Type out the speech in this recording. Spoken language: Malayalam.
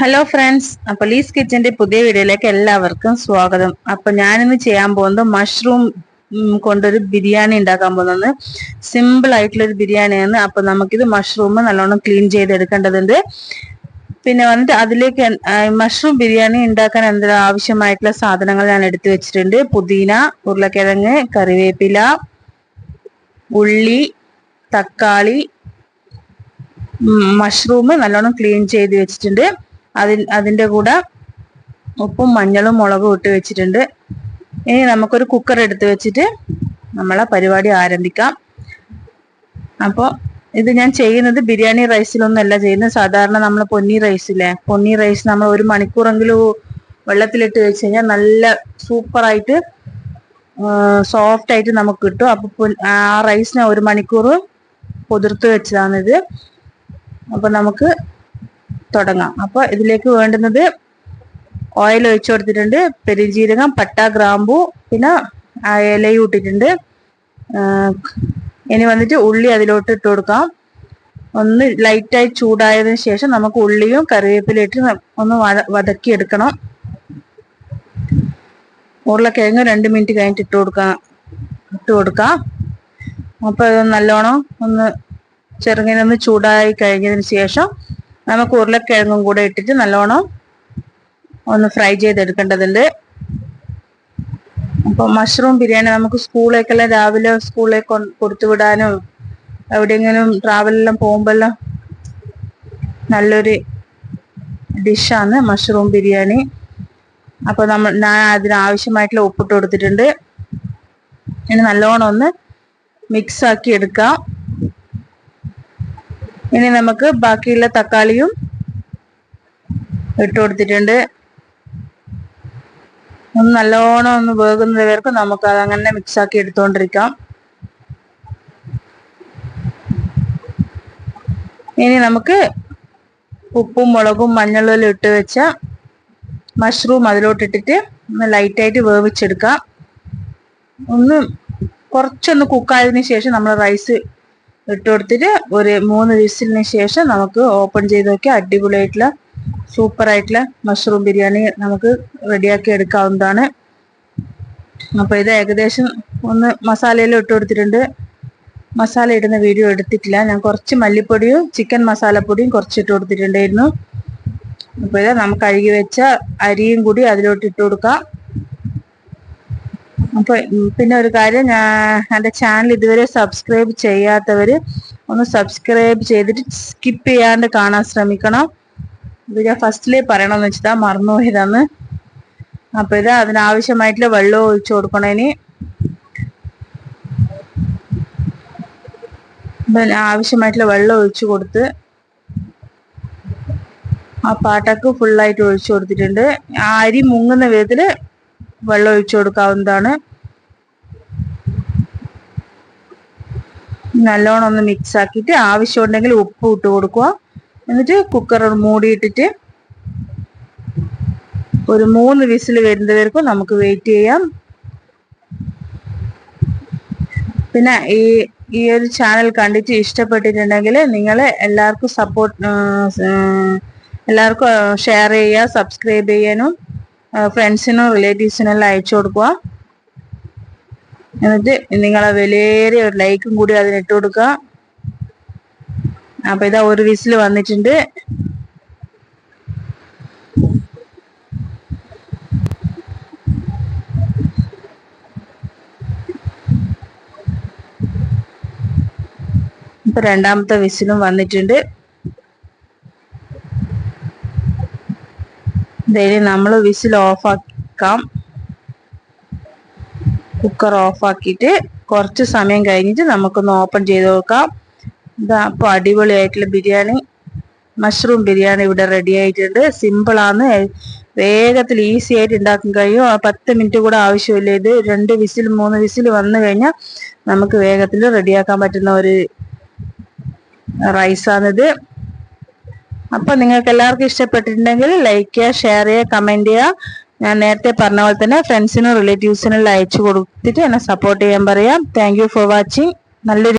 ഹലോ ഫ്രണ്ട്സ് അപ്പൊ ലീസ് കിച്ചന്റെ പുതിയ വീഡിയോയിലേക്ക് എല്ലാവർക്കും സ്വാഗതം. അപ്പൊ ഞാനിന്ന് ചെയ്യാൻ പോകുന്നത് മഷ്റൂം കൊണ്ടൊരു ബിരിയാണി ഉണ്ടാക്കാൻ പോകുന്നത് സിമ്പിൾ ആയിട്ടുള്ള ഒരു ബിരിയാണിയാണ്. അപ്പൊ നമുക്കിത് മഷ്റൂം നല്ലോണം ക്ലീൻ ചെയ്തെടുക്കേണ്ടതുണ്ട്. പിന്നെ വന്നിട്ട് അതിലേക്ക് മഷ്റൂം ബിരിയാണി ഉണ്ടാക്കാൻ എന്തെങ്കിലും ആവശ്യമായിട്ടുള്ള സാധനങ്ങൾ ഞാൻ എടുത്തു വെച്ചിട്ടുണ്ട്. പുതിന ഉരുളക്കിഴങ്ങ് കറിവേപ്പില ഉള്ളി തക്കാളി മഷ്റൂം നല്ലോണം ക്ലീൻ ചെയ്ത് വെച്ചിട്ടുണ്ട്. അതിൽ അതിന്റെ കൂടെ ഉപ്പും മഞ്ഞളും മുളകും ഇട്ട് വെച്ചിട്ടുണ്ട്. ഇനി നമുക്കൊരു കുക്കർ എടുത്ത് വെച്ചിട്ട് നമ്മളെ പരിപാടി ആരംഭിക്കാം. അപ്പോൾ ഇത് ഞാൻ ചെയ്യുന്നത് ബിരിയാണി റൈസിലൊന്നല്ല ചെയ്യുന്നത്. സാധാരണ നമ്മൾ പൊന്നി റൈസില്ലേ പൊന്നി റൈസ് നമ്മൾ ഒരു മണിക്കൂറെങ്കിലും വെള്ളത്തിലിട്ട് വെച്ച് കഴിഞ്ഞാൽ നല്ല സൂപ്പറായിട്ട് സോഫ്റ്റ് ആയിട്ട് നമുക്ക് കിട്ടും. അപ്പോൾ ആ റൈസിനെ ഒരു മണിക്കൂർ പൊതിർത്ത് വെച്ചതാണിത്. അപ്പോൾ നമുക്ക് തുടങ്ങാം. അപ്പോൾ ഇതിലേക്ക് വേണ്ടുന്നത് ഓയിൽ ഒഴിച്ചു കൊടുത്തിട്ടുണ്ട്. പെരുംജീരകം പട്ട ഗ്രാമ്പു പിന്നെ ഇലയും ഇട്ടിട്ടുണ്ട്. ഇനി വന്നിട്ട് ഉള്ളി അതിലോട്ട് ഇട്ട് കൊടുക്കാം. ഒന്ന് ലൈറ്റായി ചൂടായതിനു ശേഷം നമുക്ക് ഉള്ളിയും കറിവേപ്പിലും ഇട്ട് ഒന്ന് വതക്കി എടുക്കണം. ഉരുളക്കിഴങ്ങ് രണ്ട് മിനിറ്റ് കഴിഞ്ഞിട്ട് ഇട്ട് കൊടുക്കാം. ഇട്ട് കൊടുക്കാം. അപ്പോൾ നല്ലോണം ഒന്ന് ചെറുങ്ങനെ ഒന്ന് ചൂടായി കഴിഞ്ഞതിന് ശേഷം നമുക്ക് ഉരുളക്കിഴങ്ങും കൂടെ ഇട്ടിട്ട് നല്ലോണം ഒന്ന് ഫ്രൈ ചെയ്തെടുക്കേണ്ടതുണ്ട്. അപ്പോൾ മഷ്റൂം ബിരിയാണി നമുക്ക് സ്കൂളിലേക്കെല്ലാം രാവിലെ സ്കൂളിലേക്ക് കൊടുത്തു വിടാനും എവിടെയെങ്കിലും ട്രാവലെല്ലാം പോകുമ്പോഴെല്ലാം നല്ലൊരു ഡിഷാണ് മഷ്റൂം ബിരിയാണി. അപ്പോൾ നമ്മൾ ഞാൻ അതിന് ആവശ്യമായിട്ടുള്ള ഉപ്പിട്ട് കൊടുത്തിട്ടുണ്ട്. ഇനി നല്ലോണം ഒന്ന് മിക്സ് ആക്കി എടുക്കാം. ഇനി നമുക്ക് ബാക്കിയുള്ള തക്കാളിയും ഇട്ട് കൊടുത്തിട്ടുണ്ട്. ഒന്ന് നല്ലോണം ഒന്ന് വേകുന്നത് വരെ നമുക്ക് അത് അങ്ങനെ മിക്സ് ആക്കി എടുത്തുകൊണ്ടിരിക്കാം ഇനി നമുക്ക് ഉപ്പും മുളകും മഞ്ഞളും ഇട്ട് വെച്ച മഷ്റൂം അതിലോട്ടിട്ടിട്ട് ഒന്ന് ലൈറ്റായിട്ട് വേവിച്ചെടുക്കാം. ഒന്ന് കുറച്ചൊന്ന് കുക്കായതിനു ശേഷം നമ്മൾ റൈസ് ഇട്ട് കൊടുത്തിട്ട് ഒരു മൂന്ന് വിസിലിന് ശേഷം നമുക്ക് ഓപ്പൺ ചെയ്ത് നോക്കിയാൽ അടിപൊളിയായിട്ടുള്ള സൂപ്പർ ആയിട്ടുള്ള മഷ്റൂം ബിരിയാണി നമുക്ക് റെഡിയാക്കി എടുക്കാവുന്നതാണ്. അപ്പോൾ ഇത് ഏകദേശം ഒന്ന് മസാലയെല്ലാം ഇട്ട് കൊടുത്തിട്ടുണ്ട്. മസാല ഇടുന്ന വീഡിയോ എടുത്തിട്ടില്ല. ഞാൻ കുറച്ച് മല്ലിപ്പൊടിയും ചിക്കൻ മസാലപ്പൊടിയും കുറച്ച് ഇട്ട് കൊടുത്തിട്ടുണ്ടായിരുന്നു. അപ്പോൾ ഇത് നമുക്ക് കഴുകി വെച്ച അരിയും കൂടി അതിലോട്ട് ഇട്ട് കൊടുക്കാം. പിന്നെ ഒരു കാര്യം ഞാൻ ചാനൽ ഇതുവരെ സബ്സ്ക്രൈബ് ചെയ്യാത്തവർ ഒന്ന് സബ്സ്ക്രൈബ് ചെയ്തിട്ട് സ്കിപ്പ് ചെയ്യാണ്ട് കാണാൻ ശ്രമിക്കണം. ഇത് ഞാൻ ഫസ്റ്റിലേ പറയണമെന്ന് വെച്ചിട്ടാ മറന്നുപോയതാന്ന് അപ്പൊ ഇത് അതിനാവശ്യമായിട്ടുള്ള വെള്ളം ഒഴിച്ചു കൊടുക്കണം ഇനി. ആവശ്യമായിട്ടുള്ള വെള്ളം ഒഴിച്ചു കൊടുത്ത് ആ പാട്ടക്ക് ഫുള്ളായിട്ട് ഒഴിച്ചു കൊടുത്തിട്ടുണ്ട്. ആ അരി മുങ്ങുന്ന വിധത്തിൽ വെള്ളം ഒഴിച്ചു കൊടുക്കാവുന്നതാണ്. നല്ലോണം ഒന്ന് മിക്സ് ആക്കിയിട്ട് ആവശ്യമുണ്ടെങ്കിൽ ഉപ്പ് ഇട്ട് കൊടുക്കുക. എന്നിട്ട് കുക്കർ മൂടിയിട്ടിട്ട് ഒരു മൂന്ന് വിസിൽ വരുന്നവർക്കും നമുക്ക് വെയിറ്റ് ചെയ്യാം. പിന്നെ ഈ ഈ ഒരു ചാനൽ കണ്ടിട്ട് ഇഷ്ടപ്പെട്ടിട്ടുണ്ടെങ്കിൽ നിങ്ങൾ എല്ലാവർക്കും സപ്പോർട്ട് എല്ലാവർക്കും ഷെയർ ചെയ്യുക സബ്സ്ക്രൈബ് ചെയ്യാനും ഫ്രണ്ട്സിനും റിലേറ്റീവ്സിനും എല്ലാം അയച്ചു കൊടുക്കുക. എന്നിട്ട് നിങ്ങളെ വിലയേറിയ ഒരു ലൈക്കും കൂടി അതിന് ഇട്ട് കൊടുക്കുക അപ്പൊ ഇതാ ഒരു വിസിൽ വന്നിട്ടുണ്ട്. ഇപ്പൊ രണ്ടാമത്തെ വിസിലും വന്നിട്ടുണ്ട്. ഇതേലും നമ്മൾ വിസിൽ ഓഫ് ആക്കാം കുക്കർ ഓഫ് ആക്കിയിട്ട് കുറച്ച് സമയം കഴിഞ്ഞിട്ട് നമുക്കൊന്ന് ഓപ്പൺ ചെയ്ത് നോക്കാം. ഇതാ അപ്പോൾ അടിപൊളിയായിട്ടുള്ള ബിരിയാണി. മഷ്റൂം ബിരിയാണി ഇവിടെ റെഡി ആയിട്ടുണ്ട്. സിമ്പിളാണ് വേഗത്തിൽ ഈസി ആയിട്ട് ഉണ്ടാക്കാൻ കഴിയും. പത്ത് മിനിറ്റ് കൂടെ ആവശ്യമില്ല ഇത്. രണ്ട് വിസിൽ മൂന്ന് വിസിൽ വന്നു കഴിഞ്ഞാൽ നമുക്ക് വേഗത്തിൽ റെഡിയാക്കാൻ പറ്റുന്ന ഒരു റൈസാണിത് അപ്പൊ നിങ്ങൾക്ക് എല്ലാവർക്കും ഇഷ്ടപ്പെട്ടിട്ടുണ്ടെങ്കിൽ ലൈക്ക് ചെയ്യുക ഷെയർ ചെയ്യുക കമന്റ് ചെയ്യുക. ഞാൻ നേരത്തെ പറഞ്ഞ പോലെ തന്നെ ഫ്രണ്ട്സിനും റിലേറ്റീവ്സിനും അയച്ചു കൊടുത്തിട്ട് എന്നെ സപ്പോർട്ട് ചെയ്യാൻ പറയാം. താങ്ക് ഫോർ വാച്ചിങ് നല്ലൊരു